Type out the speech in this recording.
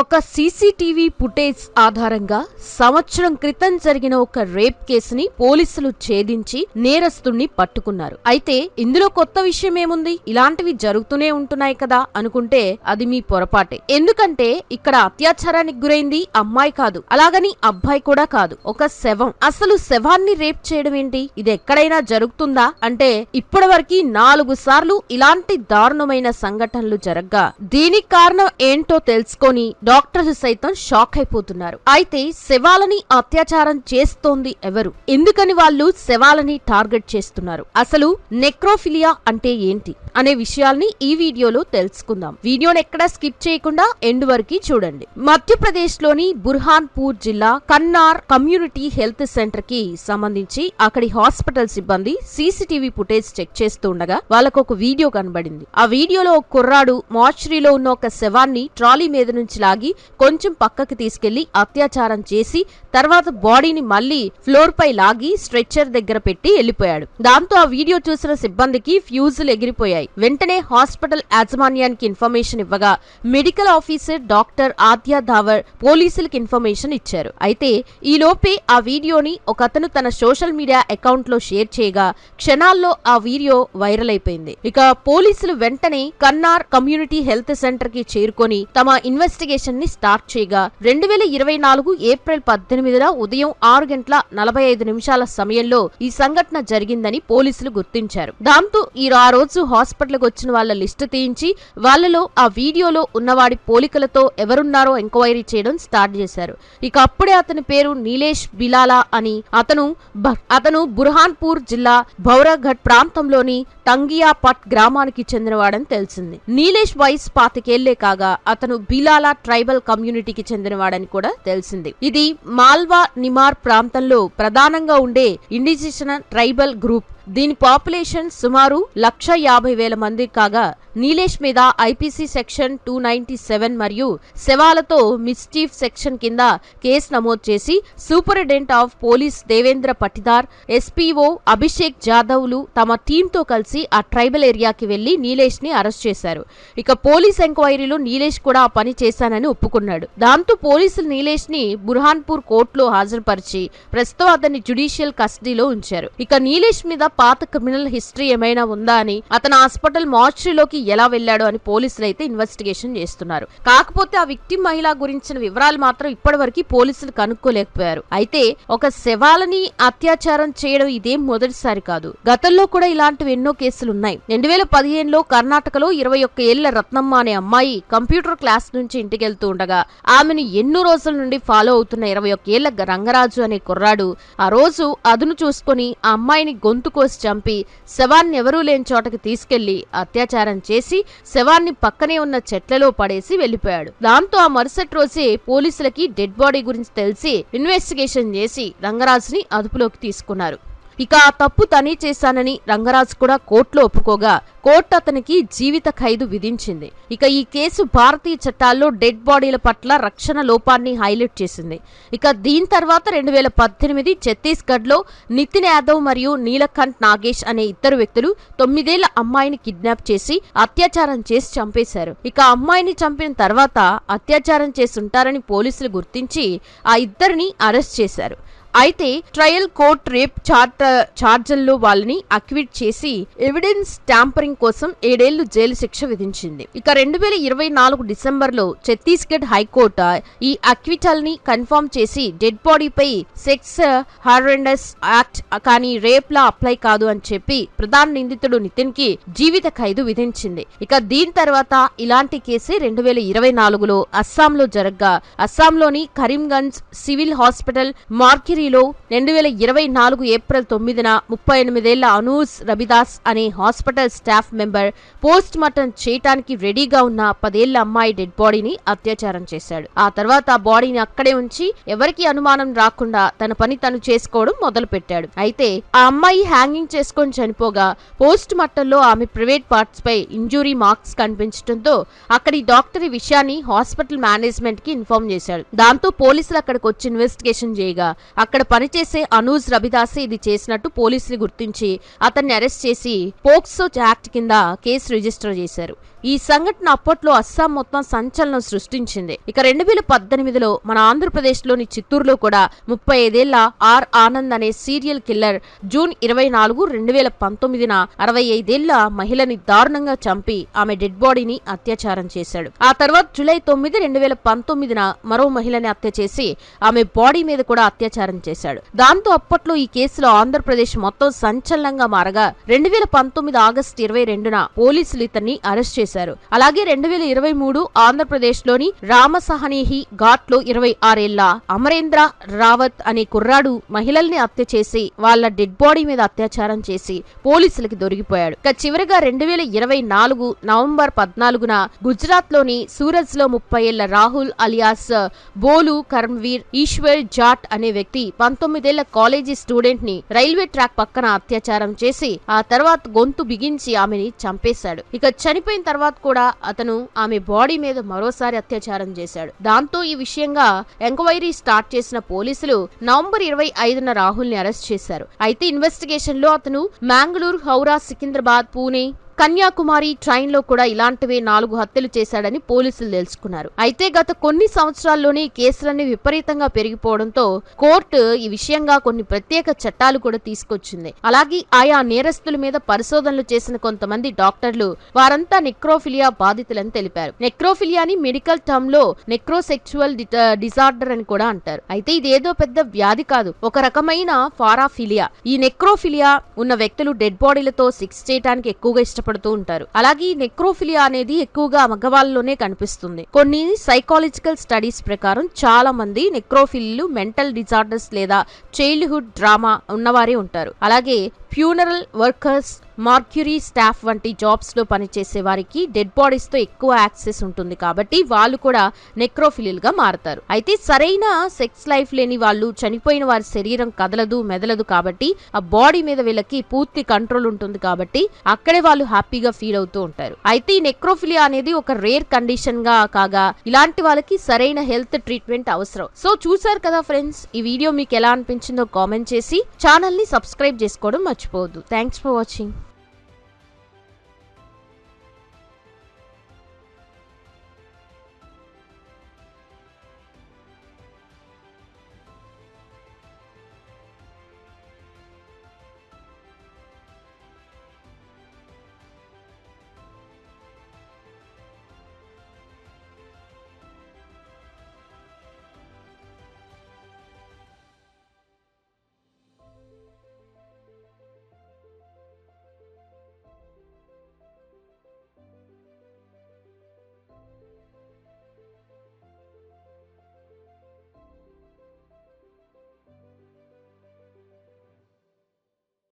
ఒక CCTV footage ఆధారంగా సంవత్సరం క్రితం జరిగిన ఒక రేప్ కేసుని పోలీసులు ఛేదించి నేరస్తుణ్ణి పట్టుకున్నారు. అయితే ఇందులో కొత్త విషయం ఏముంది? ఇలాంటివి జరుగుతూనే ఉంటున్నాయి కదా అనుకుంటే అది మీ పొరపాటే. ఎందుకంటే ఇక్కడ అత్యాచారానికి గురైంది అమ్మాయి కాదు. అలాగని అబ్బాయి కూడా కాదు. ఒక శవం. అసలు శవాన్ని రేప్ చేయడం ఏంటి? ఇది ఎక్కడైనా జరుగుతుందా? అంటే ఇప్పటివరకు నాలుగు సార్లు ఇలాంటి దారుణమైన సంఘటనలు జరగ్గా. దీనికి కారణం ఏంటో తెలుసుకొని డాక్టర్స్ సైతం షాక్ అయిపోతున్నారు. అయితే శవాలని అత్యాచారం చేస్తోంది ఎవరు? ఎందుకని వాళ్ళు శవాలని టార్గెట్ చేస్తున్నారు? అసలు నెక్రోఫిలియా అంటే ఏంటి? అనే విషయాల్ని ఈ వీడియోలో తెలుసుకుందాం. వీడియోని ఎక్కడా స్కిప్ చేయకుండా ఎండ్ వరకు చూడండి. మధ్యప్రదేశ్లోని బుర్హాన్పూర్ జిల్లా కన్నార్ కమ్యూనిటీ హెల్త్ సెంటర్కి సంబంధించి అక్కడి హాస్పిటల్ సిబ్బంది సీసీటీవీ ఫుటేజ్ చెక్ చేస్తూ ఉండగా వాళ్ళకు ఒక వీడియో కనబడింది. ఆ వీడియోలో ఒక కుర్రాడు మార్చరీలో ఉన్న ఒక శవాన్ని ట్రాలీ మీద నుంచి లాగి కొంచెం పక్కకి తీసుకెళ్ళి అత్యాచారం చేసి తర్వాత బాడీని మళ్ళీ ఫ్లోర్ పై లాగి స్ట్రెచ్చర్ దగ్గర పెట్టి వెళ్ళిపోయాడు దాంతో ఆ వీడియో చూసిన సిబ్బందికి ఫ్యూజులు ఎగిరిపోయాయి. వెంటనే హాస్పిటల్ యాజమాన్యానికి ఇన్ఫర్మేషన్ ఇవ్వగా medical officer doctor Adya Dhawar పోలీసులకు ఇన్ఫర్మేషన్ ఇచ్చారు. అయితే ఈ లోపే ఆ వీడియోని ఒక అతను తన సోషల్ మీడియా అకౌంట్లో షేర్ చేయగా క్షణాల్లో ఆ వీడియో వైరల్ అయిపోయింది. ఇక పోలీసులు వెంటనే కన్నార్ కమ్యూనిటీ హెల్త్ సెంటర్కి చేరుకొని తమ ఇన్వెస్టిగేషన్ ని స్టార్ట్ చేయగా రెండు వేల ఇరవై నాలుగు ఏప్రిల్ పద్దెనిమిదిన ఉదయం ఆరు గంటల నలభై ఐదు నిమిషాల సమయంలో ఈ సంఘటన జరిగిందని పోలీసులు గుర్తించారు. దాంతో ఈ ఆ రోజు హాస్పిటల్కి వచ్చిన వాళ్ళ లిస్టు తీయించి వాళ్ళలో ఆ వీడియోలో ఉన్నవాడి పోలికలతో ఎవరున్నారో ఎంక్వైరీ చేయడం స్టార్ట్ చేశారు. ఇక అప్పుడే అతని పేరు నీలేష్ బిలాలా అని అతను అతను బుర్హాన్పూర్ జిల్లా భౌరాఘట్ ప్రాంతంలోని టంగియాపట్ గ్రామానికి చెందినవాడని తెలిసింది. నీలేష్ వైస్ పాతికేళ్ళే కాగా అతను బిలాలా ట్రైబల్ కమ్యూనిటీకి చెందినవాడని కూడా తెలిసింది. ఇది మాల్వా నిమార్ ప్రాంతంలో ప్రధానంగా ఉండే ఇండిజిషన్ ట్రైబల్ గ్రూప్. దీని పాపులేషన్ సుమారు లక్ష యాభై వేల మంది కాగా నీలేష్ మీద IPC section two ninety seven మరియు శవాలతో మిస్చీఫ్ సెక్షన్ కింద కేసు నమోదు చేసి superintendent of police Devendra Patidar SPO Abhishek జాదవ్లు తమ టీంతో కలిసి ఆ ట్రైబల్ ఏరియాకి వెళ్ళి నీలేష్ని అరెస్ట్ చేశారు. ఇక పోలీస్ ఎంక్వైరీలో నీలేష్ కూడా ఆ పని చేశానని ఒప్పుకున్నాడు. దాంతో పోలీసులు నీలేష్ని బుర్హాన్పూర్ కోర్టులో హాజరుపరిచి ప్రస్తుతం అతన్ని జ్యుడిషియల్ కస్టడీలో ఉంచారు. ఇక నీలేష్ మీద పాత క్రిమినల్ హిస్టరీ ఏమైనా ఉందా అని అతను హాస్పిటల్ మార్చరీలోకి ఎలా వెళ్ళాడు అని పోలీసులు అయితే ఇన్వెస్టిగేషన్ చేస్తున్నారు. కాకపోతే ఆ విక్టిమ్ మహిళ గురించిన వివరాలు మాత్రం ఇప్పటివరకు పోలీసులు కనుక్కోలేకపోయారు. అయితే ఒక శవాలని అత్యాచారం చేయడం ఇదేం మొదటిసారి కాదు. గతంలో కూడా ఇలాంటివి ఎన్నో కేసులు ఉన్నాయి. రెండు వేల పదిహేనులో కర్ణాటకలో ఇరవై ఒక్క ఏళ్ళ రత్నమ్మ అనే అమ్మాయి కంప్యూటర్ క్లాస్ నుంచి ఇంటికి వెళ్తూ ఉండగా ఆమెను ఎన్నో రోజుల నుండి ఫాలో అవుతున్న ఇరవై ఒక్క ఏళ్ళ రంగరాజు అనే కుర్రాడు ఆ రోజు అదును చూసుకొని ఆ అమ్మాయిని గొంతు కోసి చంపి శవాన్ని ఎవరూ లేని చోటకి తీసుకెళ్ళి అత్యాచారం చేసి శవాన్ని పక్కనే ఉన్న చెట్లలో పడేసి వెళ్ళిపోయాడు దాంతో ఆ మరుసటి రోజే పోలీసులకి డెడ్ బాడీ గురించి తెలిసి ఇన్వెస్టిగేషన్ చేసి రంగరాజుని అదుపులోకి తీసుకున్నారు. ఇక ఆ తప్పు తనే చేశానని రంగరాజు కూడా కోర్టులో ఒప్పుకోగా కోర్టు అతనికి జీవిత ఖైదు విధించింది. ఇక ఈ కేసు భారతీయ చట్టాల్లో డెడ్ బాడీల పట్ల రక్షణ లోపాన్ని హైలైట్ చేసింది. ఇక దీని తర్వాత రెండు వేల పద్దెనిమిది ఛత్తీస్గఢ్లో నితిన్ యాదవ్ మరియు నీలకంఠ్ నాగేష్ అనే ఇద్దరు వ్యక్తులు తొమ్మిదేళ్ళ అమ్మాయిని కిడ్నాప్ చేసి అత్యాచారం చేసి చంపేశారు. ఇక అమ్మాయిని చంపిన తర్వాత అత్యాచారం చేసి ఉంటారని పోలీసులు గుర్తించి ఆ ఇద్దరిని అరెస్ట్ చేశారు. అయితే ట్రయల్ కోర్ట్ రేప్ చార్జల్లో వాళ్ళని అక్విట్ చేసి ఎవిడెన్స్ ట్యాంపరింగ్ కోసం ఏడేళ్ళు జైలు శిక్ష విధించింది. ఇక రెండు వేల ఇరవై నాలుగు డిసెంబర్లో ఛత్తీస్గఢ్ హైకోర్టు ఈ అక్విటల్ని కన్ఫర్మ్ చేసి డెడ్ బాడీపై సెక్స్ హారెండస్ యాక్ట్ కానీ రేప్ లా అప్లై కాదు అని చెప్పి ప్రధాన నిందితుడు నితిన్కి జీవిత ఖైదు విధించింది. ఇక దీని తర్వాత ఇలాంటి కేసే రెండు వేల ఇరవై నాలుగులో అస్సాంలో జరగ్గా. అస్సాంలోని కరీంగంజ్ సివిల్ హాస్పిటల్ మార్కిరీలో రెండు వేల ఇరవై నాలుగు ఏప్రిల్ తొమ్మిదిన ముప్పై ఎనిమిదేళ్ళ అనూస్ రబిదాస్ అనే hospital staff member post mortem చేయటానికి రెడీగా ఉన్న పదేళ్ళ అమ్మాయి డెడ్ బాడీని అత్యాచారం చేశాడు. ఆ తర్వాత ఆ బాడీని అక్కడే ఉంచి ఎవరికి అనుమానం రాకుండా తన పని తను చేసుకోవడం మొదలు పెట్టాడు అయితే ఆ అమ్మాయి హ్యాంగింగ్ చేసుకొని చనిపోగా పోస్ట్ మార్టంలో ఆమె ప్రైవేట్ పార్ట్స్ పై ఇంజురీ మార్క్స్ కనిపించడంతో అక్కడి డాక్టర్ ఈ విషయాన్ని హాస్పిటల్ మేనేజ్మెంట్కి ఇన్ఫార్మ్ చేశాడు. దాంతో పోలీసులు అక్కడికి వచ్చి ఇన్వెస్టిగేషన్ చేయగా అక్కడ పనిచేసే అనూజ్ రబిదాసే ఇది చేసినట్టు పోలీసులు గుర్తించి అతన్ని అరెస్ట్ చేసి పోక్సో యాక్ట్ కింద కేసు రిజిస్టర్ చేశారు. ఈ సంఘటన అప్పట్లో అస్సాం మొత్తం సంచలనం సృష్టించింది. ఇక రెండు వేల పద్దెనిమిదిలో మన ఆంధ్రప్రదేశ్లోని చిత్తూరులో కూడా ముప్పై ఐదేళ్ళ ఆర్ ఆనంద్ అనే సీరియల్ కిల్లర్ జూన్ ఇరవై నాలుగు రెండు వేల పంతొమ్మిదిన అరవై ఐదేళ్ళ మహిళని దారుణంగా చంపి ఆమె డెడ్ బాడీని అత్యాచారం చేశాడు. ఆ తర్వాత జూలై తొమ్మిది రెండు వేల పంతొమ్మిదిన మరో మహిళని హత్య చేసి ఆమె బాడీ మీద కూడా అత్యాచారం చేశాడు. దాంతో అప్పట్లో ఈ కేసులో ఆంధ్రప్రదేశ్ మొత్తం సంచలనంగా మారగా రెండు వేల పంతొమ్మిది ఆగస్టు ఇరవై రెండున పోలీసులు ఇతన్ని అరెస్ట్ చేశారు. అలాగే రెండు వేల ఇరవై మూడు ఆంధ్రప్రదేశ్లోని ఘాట్లో ఇరవై ఆరేళ్ళ అమరేంద్ర రావత్ అనే కుర్రాడు మహిళల్ని హత్య చేసి వాళ్ళ డెడ్ బాడీ మీద అత్యాచారం చేసి పోలీసులకి దొరికిపోయాడు. ఇక చివరిగా రెండు వేల ఇరవై నాలుగు నవంబర్ పద్నాలుగున గుజరాత్లోని సూరజ్లో ముప్పై ఏళ్ళ రాహుల్ అలియాస్ బోలు కర్మ్వీర్ ఈశ్వర్ జాట్ అనే వ్యక్తి పంతొమ్మిదేళ్ళ కాలేజీ స్టూడెంట్ని రైల్వే ట్రాక్ పక్కన అత్యాచారం చేసి ఆ తర్వాత గొంతు బిగించి ఆమెని చంపేశాడు. ఇక చనిపోయిన తర్వాత కూడా అతను ఆమె బాడీ మీద మరోసారి అత్యాచారం చేశాడు. దాంతో ఈ విషయంగా ఎంక్వైరీ స్టార్ట్ చేసిన పోలీసులు నవంబర్ ఇరవై ఐదున రాహుల్ని అరెస్ట్ చేశారు. అయితే ఇన్వెస్టిగేషన్లో అతను మ్యాంగళూరు హౌరా సికింద్రాబాద్ పూణే కన్యాకుమారి ట్రైన్లో కూడా ఇలాంటివే నాలుగు హత్యలు చేశాడని పోలీసులు తెలుసుకున్నారు. అయితే గత కొన్ని సంవత్సరాల్లోనే కేసులన్నీ విపరీతంగా పెరిగిపోవడంతో కోర్టు ఈ విషయంగా కొన్ని ప్రత్యేక చట్టాలు కూడా తీసుకొచ్చింది. అలాగే ఆయా నేరస్తుల మీద పరిశోధనలు చేసిన కొంతమంది డాక్టర్లు వారంతా నెక్రోఫిలియా బాధితులని తెలిపారు. నెక్రోఫిలియాని మెడికల్ టర్మ్లో నెక్రోసెక్చువల్ డిజార్డర్ అని కూడా అంటారు. అయితే ఇదేదో పెద్ద వ్యాధి కాదు ఒక రకమైన ఫారాఫిలియా. ఈ నెక్రోఫిలియా ఉన్న వ్యక్తులు డెడ్ బాడీలతో సెక్స్ చేయడానికి ఎక్కువగా బాధపడుతూ ఉంటారు. అలాగే నెక్రోఫిలియా అనేది ఎక్కువగా మగవాళ్ళలోనే కనిపిస్తుంది. కొన్ని సైకాలజికల్ స్టడీస్ ప్రకారం చాలా మంది నెక్రోఫిల్లు మెంటల్ డిజార్డర్స్ లేదా చైల్డ్హుడ్ డ్రామా ఉన్నవారే ఉంటారు. అలాగే ఫ్యూనరల్ వర్కర్స్ మార్క్యూరీ స్టాఫ్ వంటి జాబ్స్లో పనిచేసే వారికి డెడ్ బాడీస్తో ఎక్కువ యాక్సెస్ ఉంటుంది కాబట్టి వాళ్ళు కూడా నెక్రోఫిలిల్గా మారతారు. అయితే సరైన సెక్స్ లైఫ్ లేని వాళ్ళు చనిపోయిన వారి శరీరం కదలదు మెదలదు కాబట్టి ఆ బాడీ మీద వీళ్ళకి పూర్తి కంట్రోల్ ఉంటుంది కాబట్టి అక్కడే వాళ్ళు హ్యాపీగా ఫీల్ అవుతూ ఉంటారు. అయితే ఈ నెక్రోఫిలియా అనేది ఒక రేర్ కండిషన్గా కాగా ఇలాంటి వాళ్ళకి సరైన హెల్త్ ట్రీట్మెంట్ అవసరం. సో చూసారు కదా ఫ్రెండ్స్ ఈ వీడియో మీకు ఎలా అనిపించిందో కామెంట్ చేసి ఛానల్ని సబ్స్క్రైబ్ చేసుకోవడం tipo, do Thanks for Watching.